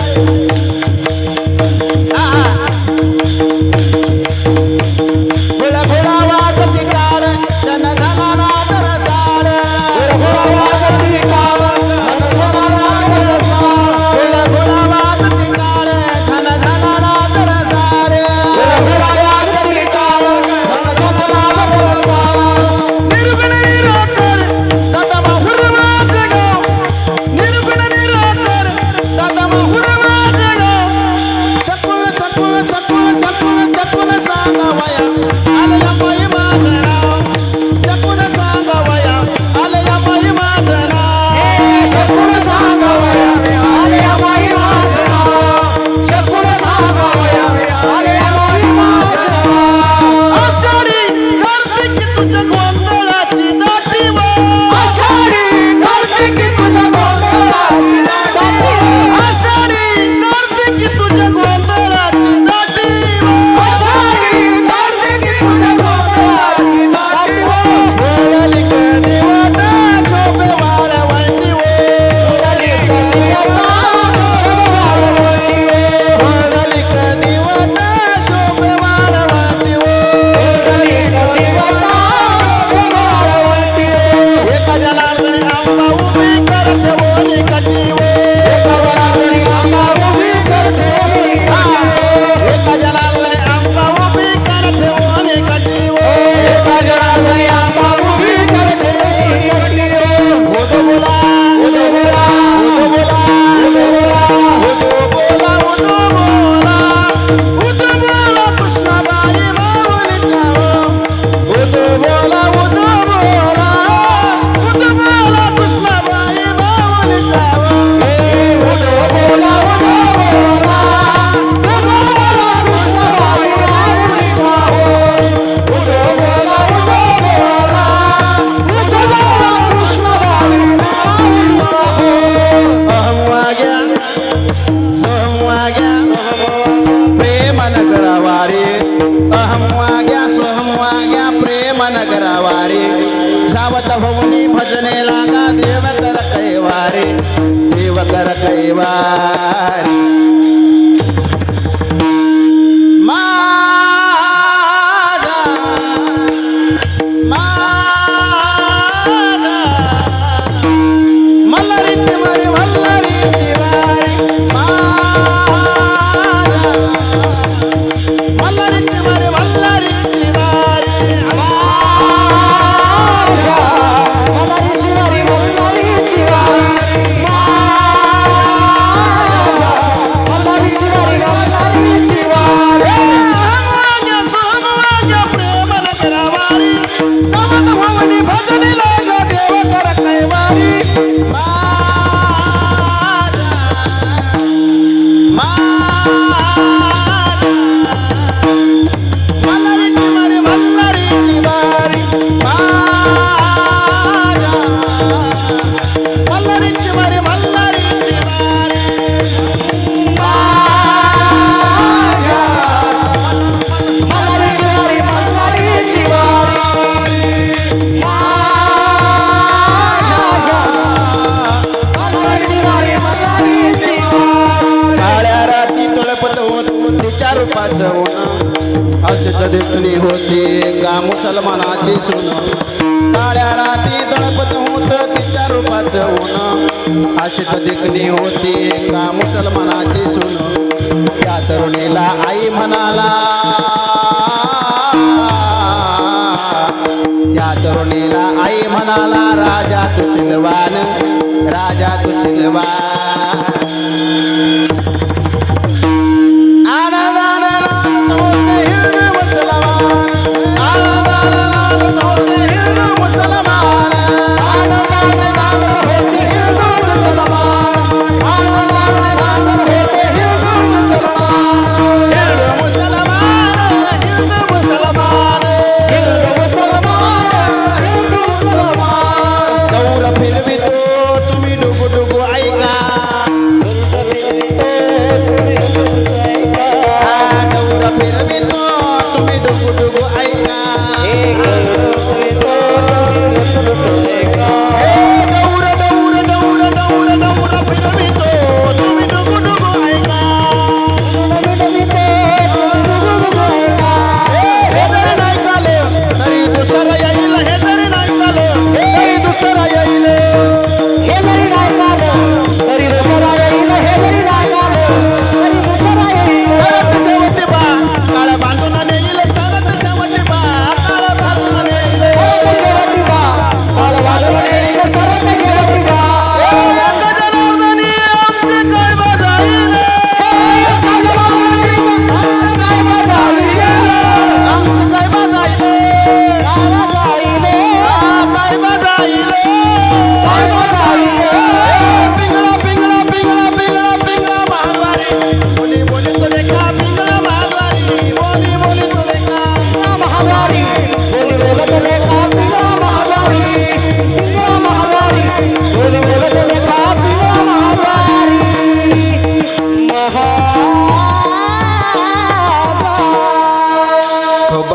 Thank you. भजने लागा देव कर कैवारे देव कर कैवारी। होती चार पाच होणं असेच दिसली होती गा मुसलमानाची सोनं. काळ्या राती दळपत होत तिच्या रूपाच होणं असेच दिसली होती गा मुसलमानाची सोनं. त्या तरुणीला आई म्हणाला त्या तरुणीला आई म्हणाला राजा तुशिलवान राजा तुशिलवान আইনা।